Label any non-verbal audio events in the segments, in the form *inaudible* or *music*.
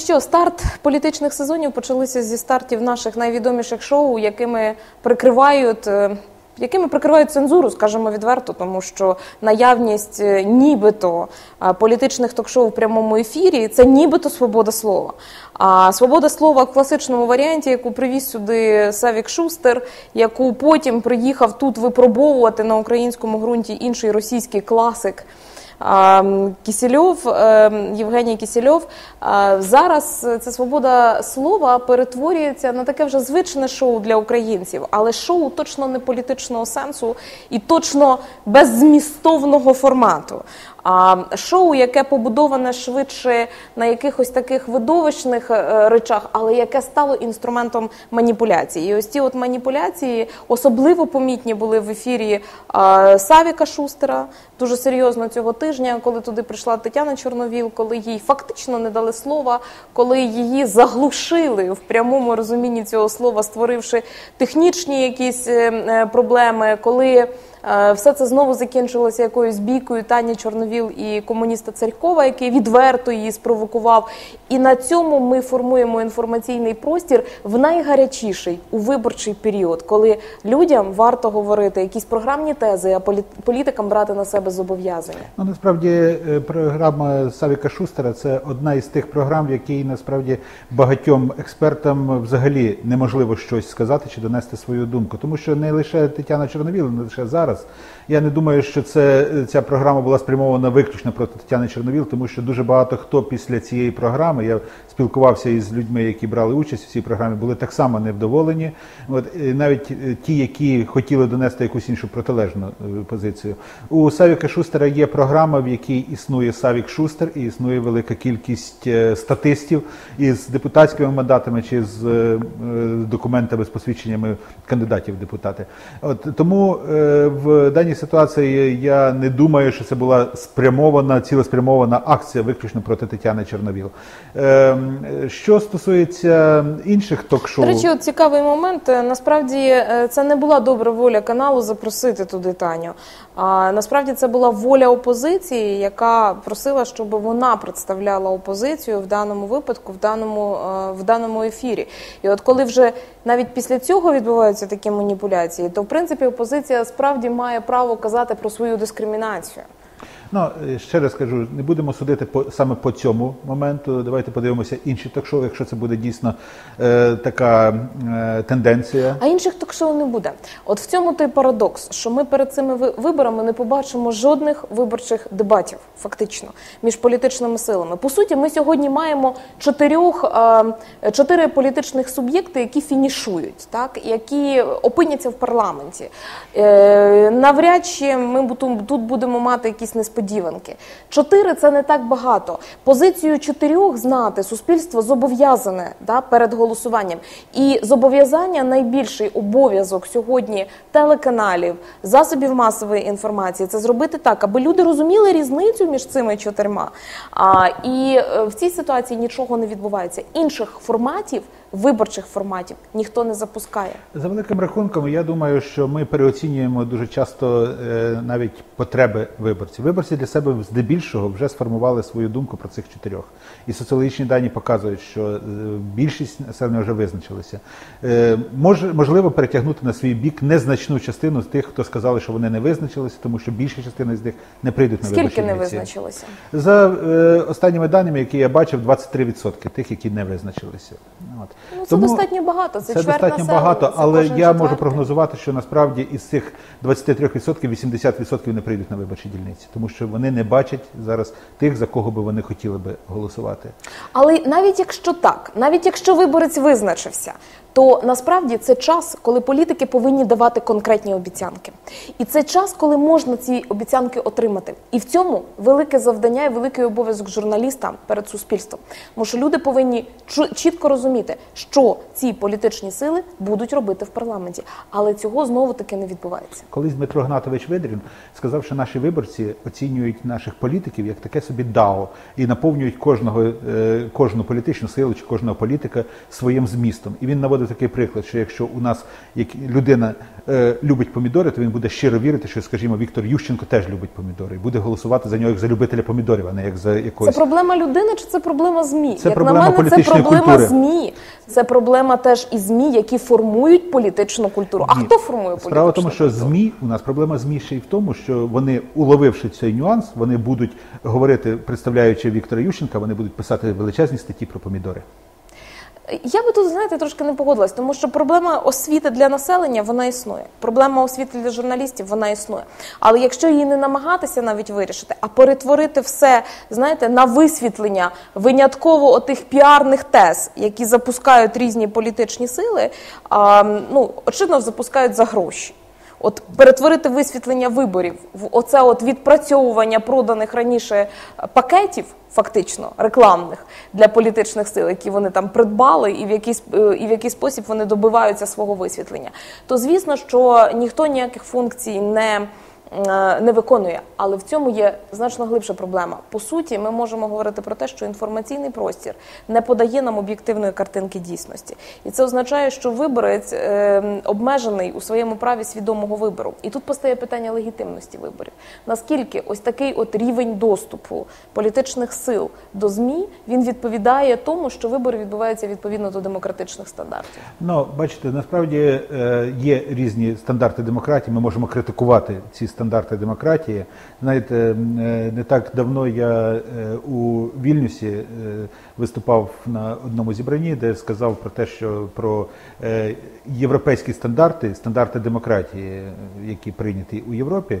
що старт політичних сезонів почалися зі стартів наших найвідоміших шоу, якими прикривають. е, Якими прикривають цензуру, скажімо відверто, тому що наявність е, нібито е, політичних ток-шоу в прямому ефірі це нібито свобода слова. А свобода слова в класичному варіанті, яку привіз сюди Савік Шустер, яку потім приїхав тут випробовувати на українському ґрунті інший російський класик. Кісельов, е, Євгеній Кісельов. Зараз ця свобода слова перетворюється на таке вже звичне шоу для українців, але шоу точно не політичного сенсу і точно беззмістовного формату. А шоу, яке побудоване швидше на якихось таких видовищних е, речах, але яке стало інструментом маніпуляції. І ось ці от маніпуляції особливо помітні були в ефірі е, Савіка Шустера дуже серйозно цього тижня, коли туди прийшла Тетяна Чорновіл, коли їй фактично не дали слова, коли її заглушили в прямому розумінні цього слова, створивши технічні якісь е, проблеми, коли. Е, Все це знову закінчилося якоюсь бійкою Тані Чорновіл і комуніста Царькова, який відверто її спровокував. І на цьому ми формуємо інформаційний простір в найгарячіший у виборчий період, коли людям варто говорити якісь програмні тези, а полі- політикам брати на себе зобов'язання. Ну насправді е, програма Савіка Шустера це одна із тих програм, в якій насправді багатьом експертам взагалі неможливо щось сказати чи донести свою думку, тому що не лише Тетяна Чорновіл, не лише зараз. Я не думаю, що це ця програма була спрямована виключно проти Тетяни Чорновіл, тому що дуже багато хто після цієї програми я спілкувався із людьми, які брали участь у цій програмі, були так само невдоволені. От і навіть е, ті, які хотіли донести якусь іншу протилежну е, позицію. У Савіка Шустера є програма, в якій існує Савік Шустер, і існує велика кількість е, статистів із депутатськими мандатами чи з е, е, документами з посвідченнями кандидатів в депутати. От тому е, в даній ситуації я не думаю, що це була спрямована, цілеспрямована акція виключно проти Тетяни Чорновіл. Е, що стосується інших ток-шоу, До речі, от цікавий момент. Е, Насправді е, це не була добра воля каналу запросити туди Таню. А насправді це була воля опозиції, яка просила, щоб вона представляла опозицію в даному випадку, в даному, е, в даному ефірі. І от коли вже навіть після цього відбуваються такі маніпуляції, то в принципі опозиція справді має право казати про свою дискримінацію. Ну, ще раз кажу, не будемо судити по, саме по цьому моменту. Давайте подивимося інші ток-шоу, якщо це буде дійсно е, така е, тенденція. А інших ток-шоу не буде. От в цьому той парадокс, що ми перед цими виборами не побачимо жодних виборчих дебатів, фактично, між політичними силами. По суті, ми сьогодні маємо чотирьох е, чотири політичних суб'єкти, які фінішують, так які опиняться в парламенті. Е, навряд чи ми тут- будемо мати якісь несподіванки. Чотири це не так багато. Позицію чотирьох знати суспільство зобов'язане да, перед голосуванням. І зобов'язання найбільший обов'язок сьогодні телеканалів, засобів масової інформації це зробити так, аби люди розуміли різницю між цими чотирма. А, і е, в цій ситуації нічого не відбувається. Інших форматів, виборчих форматів, ніхто не запускає. За великим рахунком, я думаю, що ми переоцінюємо дуже часто е, навіть потреби виборців. Виборці для себе здебільшого вже сформували свою думку про цих чотирьох. І соціологічні дані показують, що е, більшість населення вже визначилися. Е, мож, можливо перетягнути на свій бік незначну частину з тих, хто сказали, що вони не визначилися, тому що більша частина з них не прийдуть на виборчі Скільки не дільниці. визначилося? За е, останніми даними, які я бачив, 23% тих, які не визначилися. От. Ну, це достатньо багато, це це чверть достатньо населення, багато, це але я я можу прогнозувати, що насправді із цих 23% 80% не прийдуть на виборчі дільниці, тому що вони не бачать зараз тих, за кого би вони хотіли би голосувати. Але навіть якщо так, навіть якщо виборець визначився, то насправді це час, коли політики повинні давати конкретні обіцянки. І це час, коли можна ці обіцянки отримати. І в цьому велике завдання і великий обов'язок журналіста перед суспільством. Тому що люди повинні чітко розуміти, що ці політичні сили будуть робити в парламенті. Але цього знову таки не відбувається. Колись Дмитро Гнатович Видрін сказав, що наші виборці оцінюють наших політиків як таке собі дао і наповнюють кожного, е, кожну політичну силу чи кожного політика своїм змістом. І він наводив наводив такий приклад, що якщо у нас як людина е, любить помідори, то він буде щиро вірити, що, скажімо, Віктор Ющенко теж любить помідори і буде голосувати за нього як за любителя помідорів, а не як за Це проблема людини чи це проблема ЗМІ? Це Як проблема на мене, це проблема культури. ЗМІ. Це проблема теж і ЗМІ, які формують політичну культуру. А Ні. хто формує політичну Справа в тому, що культуру? ЗМІ у нас проблема ЗМІ ще й в тому, що вони, уловивши цей нюанс, вони будуть говорити, представляючи Віктора Ющенка, вони будуть писати величезні статті про помідори. Я би тут, знаєте, трошки не погодилась, тому що проблема освіти для населення вона існує. Проблема освіти для журналістів вона існує. Але якщо її не намагатися навіть вирішити, а перетворити все, знаєте, на висвітлення винятково отих піарних тез, які запускають різні політичні сили, ну очевидно запускають за гроші. От перетворити висвітлення виборів в оце от відпрацьовування проданих раніше е, пакетів, фактично рекламних для політичних сил, які вони там придбали, і в який, е, і в який спосіб вони добиваються свого висвітлення. То звісно, що ніхто ніяких функцій не. Е, Не виконує, але в цьому є значно глибша проблема. По суті, ми можемо говорити про те, що інформаційний простір не подає нам об'єктивної картинки дійсності, і це означає, що виборець е, обмежений у своєму праві свідомого вибору. І тут постає питання легітимності виборів. Наскільки ось такий от рівень доступу політичних сил до змі він відповідає тому, що вибори відбуваються відповідно до демократичних стандартів. Ну, бачите, насправді е, є різні стандарти демократії. Ми можемо критикувати ці стандарти демократії. Знаєте, е, не так давно я е, у Вільнюсі е, виступав на одному зібранні, де сказав про те, що про європейські стандарти, стандарти демократії, які прийняті у Європі.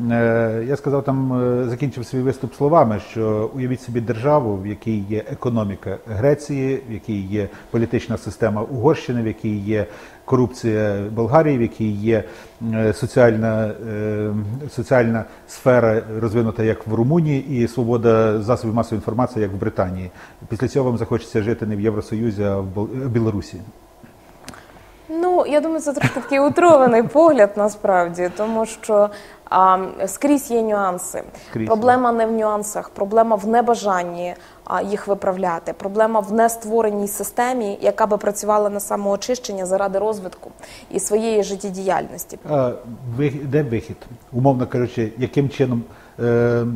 Е, Я сказав там, е, закінчив свій виступ словами, що уявіть собі державу, в якій є економіка Греції, в якій є політична система Угорщини, в якій є корупція Болгарії, в якій є е, соціальна, соціальна сфера розвинута як в Румунії, і свобода засобів масової інформації, як в Британії. Після цього вам захочеться жити не в Євросоюзі, а в Білорусі. Ну, я думаю, це трошки такий утрований погляд насправді, тому що а, скрізь є нюанси. Скрізь, проблема не в нюансах, проблема в небажанні а, їх виправляти. Проблема в нествореній системі, яка би працювала на самоочищення заради розвитку і своєї життєдіяльності. А де вихід? Умовно кажучи, яким чином е,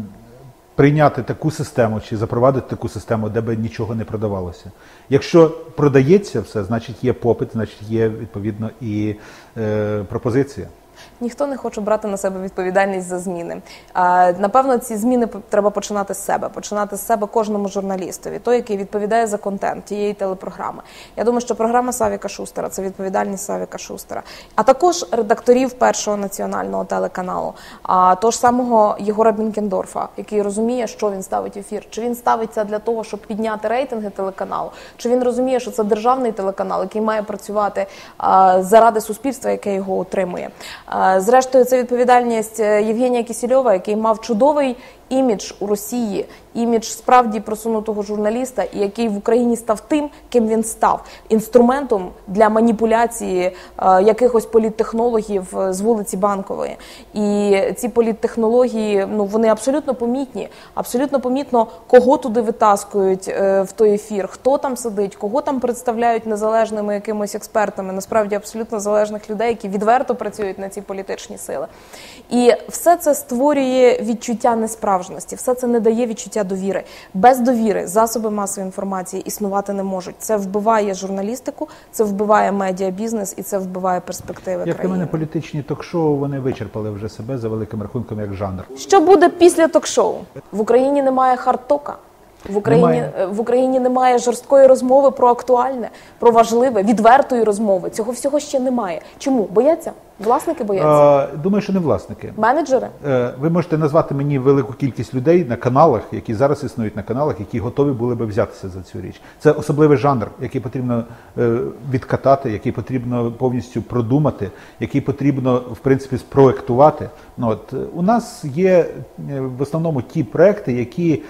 прийняти таку систему чи запровадити таку систему, де би нічого не продавалося? Якщо продається все, значить є попит, значить є відповідно і е, пропозиція. Ніхто не хоче брати на себе відповідальність за зміни. Напевно, ці зміни треба починати з себе, починати з себе кожному журналістові, той, який відповідає за контент тієї телепрограми. Я думаю, що програма Савіка Шустера це відповідальність Савіка Шустера, а також редакторів першого національного телеканалу, а того ж самого Єгора Бінкендорфа, який розуміє, що він ставить ефір. Чи він ставить це для того, щоб підняти рейтинги телеканалу, чи він розуміє, що це державний телеканал, який має працювати заради суспільства, яке його отримує. А, Зрештою, це відповідальність е, Євгенія Кісільова, який мав чудовий імідж у Росії, імідж справді просунутого журналіста, який в Україні став тим, ким він став інструментом для маніпуляції е, якихось політтехнологів е, з вулиці Банкової. І ці політтехнології, ну вони абсолютно помітні, абсолютно помітно, кого туди витаскують е, в той ефір, хто там сидить, кого там представляють незалежними якимось експертами, насправді абсолютно залежних людей, які відверто працюють на ці політичні сили. І все це створює відчуття несправжності, все це не дає відчуття довіри. Без довіри засоби масової інформації існувати не можуть. Це вбиває журналістику, це вбиває медіабізнес і це вбиває перспективи Як на мене, політичні ток-шоу вони вичерпали вже себе за великим рахунком як жанр. Що буде після ток-шоу? В Україні немає хардтока. В Україні Немає. е, в Україні немає жорсткої розмови про актуальне, про важливе, відвертої розмови. Цього всього ще немає. Чому бояться? Власники бояться, Е, думаю, що не власники. менеджери. Е, Ви можете назвати мені велику кількість людей на каналах, які зараз існують на каналах, які готові були би взятися за цю річ. Це особливий жанр, який потрібно е, відкатати, який потрібно повністю продумати, який потрібно в принципі спроектувати. Ну от у нас є в основному ті проекти, які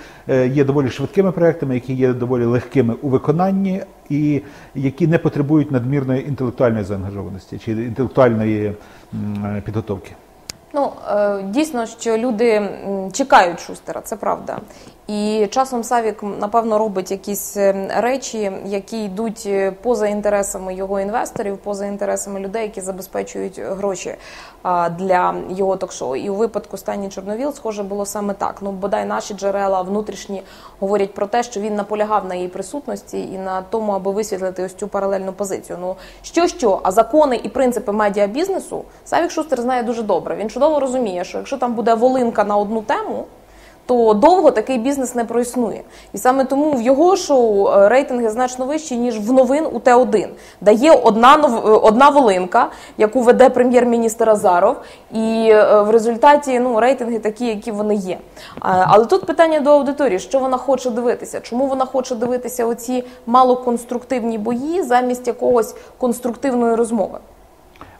є доволі швидкими проектами, які є доволі легкими у виконанні. І які не потребують надмірної інтелектуальної заангажованості чи інтелектуальної підготовки. Ну е, дійсно, що люди чекають Шустера, це правда. І часом Савік, напевно, робить якісь е, речі, які йдуть е, поза інтересами його інвесторів, поза інтересами людей, які забезпечують гроші для його ток-шоу. І у випадку Стані Чорновіл, схоже, було саме так. Ну, бодай наші джерела внутрішні говорять про те, що він наполягав на її присутності і на тому, аби висвітлити ось цю паралельну позицію. Ну що що, а закони і принципи медіабізнесу Савік Шустер знає дуже добре. Він чудово розуміє, що якщо там буде волинка на одну тему то довго такий бізнес не проіснує. І саме тому в його шоу е, рейтинги значно вищі, ніж в новин у Т1, де є одна нов... Е, одна волинка, яку веде прем'єр-міністр Азаров, і е, в результаті ну, рейтинги такі, які вони є. Але тут питання до аудиторії: що вона хоче дивитися? Чому вона хоче дивитися оці малоконструктивні бої замість якогось конструктивної розмови?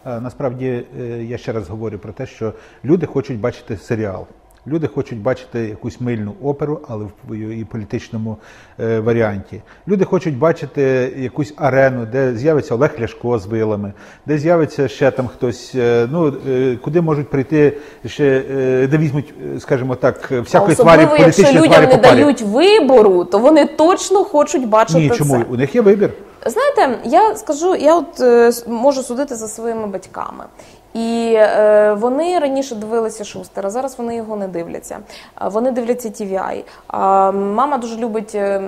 Насправді я ще раз говорю про те, що люди хочуть бачити серіал. Люди хочуть бачити якусь мильну оперу, але в і політичному е, варіанті. Люди хочуть бачити якусь арену, де з'явиться Олег Ляшко з вилами, де з'явиться ще там хтось. Е, ну е, куди можуть прийти ще е, де візьмуть, скажімо так, всякої тварі політичні якщо людям не дають вибору, то вони точно хочуть бачити. Ні, чому це. у них є вибір. Знаєте, я скажу, я от е, можу судити за своїми батьками. І е, вони раніше дивилися Шустера, зараз вони його не дивляться. Вони дивляться TVI. А мама дуже любить е,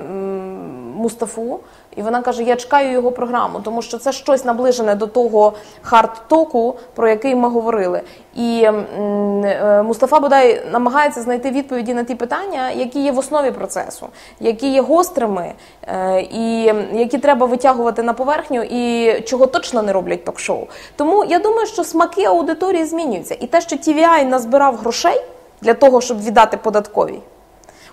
Мустафу. І вона каже: Я чекаю його програму, тому що це щось наближене до того хард-току, про який ми говорили. І е, Мустафа Бодай намагається знайти відповіді на ті питання, які є в основі процесу, які є гострими, е, і які треба витягувати на поверхню, і чого точно не роблять ток-шоу. Тому я думаю, що смаки аудиторії змінюються, і те, що TVI назбирав грошей для того, щоб віддати податковій.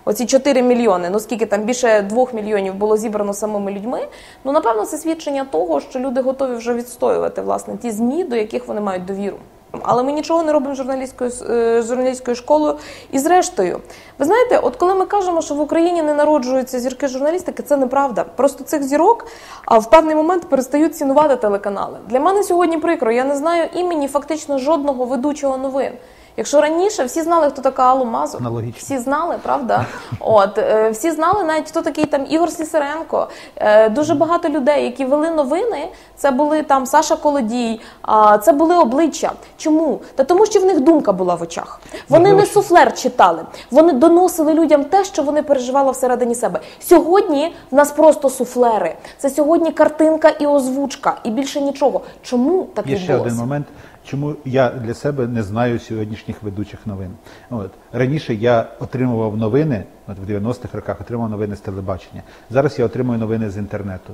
Оці 4 мільйони, ну скільки там більше 2 мільйонів було зібрано самими людьми. Ну напевно, це свідчення того, що люди готові вже відстоювати власне ті змі, до яких вони мають довіру. Але ми нічого не робимо журналістською е, журналістською школою. І зрештою, ви знаєте, от коли ми кажемо, що в Україні не народжуються зірки журналістики, це неправда. Просто цих зірок в певний момент перестають цінувати телеканали. Для мене сьогодні прикро. Я не знаю імені фактично жодного ведучого новин. Якщо раніше всі знали, хто така Алла Мазур, всі знали, правда? *laughs* От е, всі знали навіть хто такий там Ігор Слісаренко. Е, дуже багато людей, які вели новини. Це були там Саша Колодій, а це були обличчя. Чому? Та тому, що в них думка була в очах. Вони не суфлер читали, вони доносили людям те, що вони переживали всередині себе. Сьогодні в нас просто суфлери. Це сьогодні картинка і озвучка, і більше нічого. Чому так Є відбулося? ще один момент. Чому я для себе не знаю сьогоднішніх ведучих новин? От раніше я отримував новини, от в 90-х роках отримав новини з телебачення. Зараз я отримую новини з інтернету.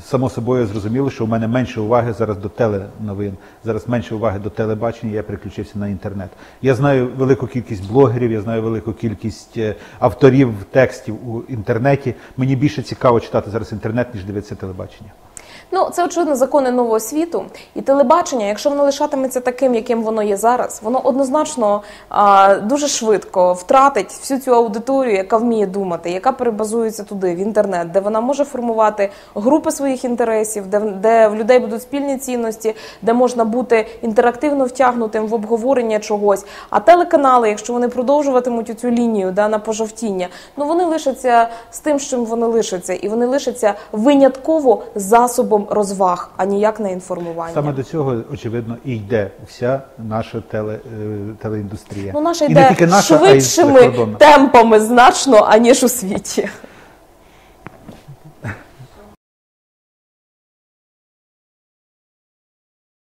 Само собою зрозуміло, що у мене менше уваги зараз до теленовин, зараз менше уваги до телебачення. Я переключився на інтернет. Я знаю велику кількість блогерів, я знаю велику кількість е, авторів текстів у інтернеті. Мені більше цікаво читати зараз інтернет ніж дивитися телебачення. Ну, це очевидно закони нового світу і телебачення, якщо воно лишатиметься таким, яким воно є зараз, воно однозначно а, дуже швидко втратить всю цю аудиторію, яка вміє думати, яка перебазується туди в інтернет, де вона може формувати групи своїх інтересів, де де в людей будуть спільні цінності, де можна бути інтерактивно втягнутим в обговорення чогось. А телеканали, якщо вони продовжуватимуть цю лінію да, на пожовтіння, ну вони лишаться з тим, чим вони лишаться, і вони лишаться винятково засобом засобом розваг, а ніяк не інформування. Саме до цього очевидно і йде вся наша теле, е, телеіндустрія. Ну наша йде і не наша, швидшими темпами значно аніж у світі.